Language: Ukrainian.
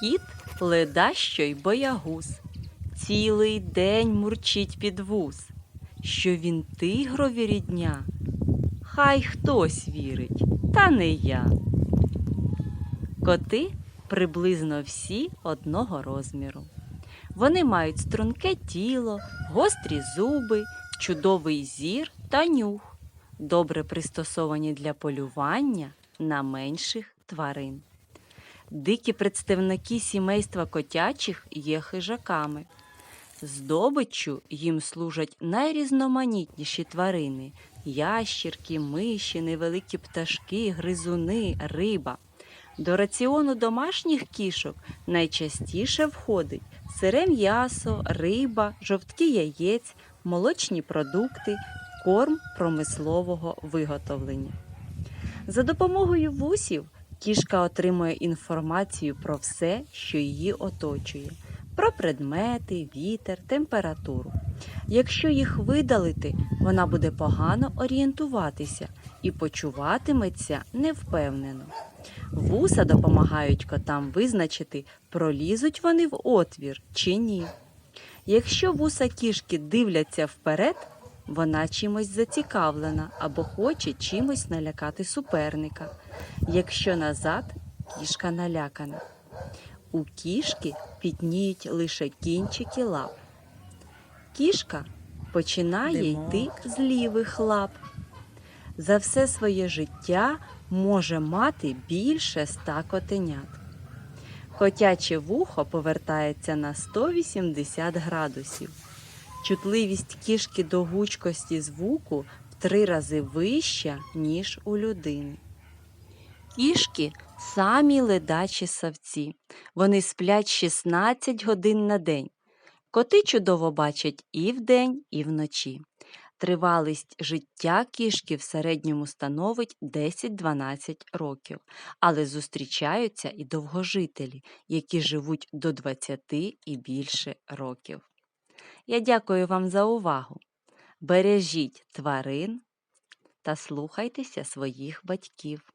Кіт ледащо й боягуз, цілий день мурчить під вуз, що він тигрові рідня. Хай хтось вірить, та не я. Коти приблизно всі одного розміру. Вони мають струнке тіло, гострі зуби, чудовий зір та нюх, добре пристосовані для полювання на менших тварин. Дикі представники сімейства котячих є хижаками. Здобиччю їм служать найрізноманітніші тварини ящірки, миші, невеликі пташки, гризуни, риба. До раціону домашніх кішок найчастіше входить сире м'ясо, риба, жовтки яєць, молочні продукти, корм промислового виготовлення. За допомогою вусів кішка отримує інформацію про все, що її оточує, про предмети, вітер, температуру. Якщо їх видалити, вона буде погано орієнтуватися і почуватиметься невпевнено. Вуса допомагають котам визначити, пролізуть вони в отвір чи ні. Якщо вуса кішки дивляться вперед, вона чимось зацікавлена або хоче чимось налякати суперника. Якщо назад, кішка налякана. У кішки пітніють лише кінчики лап. Кішка починає йти з лівих лап. За все своє життя може мати більше ста котенят. Котяче вухо повертається на 180 градусів. Чутливість кішки до гучкості звуку в три рази вища, ніж у людини. Кішки самі ледачі савці. Вони сплять 16 годин на день. Коти чудово бачать і вдень, і вночі. Тривалість життя кішки в середньому становить 10-12 років, але зустрічаються і довгожителі, які живуть до 20 і більше років. Я дякую вам за увагу. Бережіть тварин та слухайтеся своїх батьків.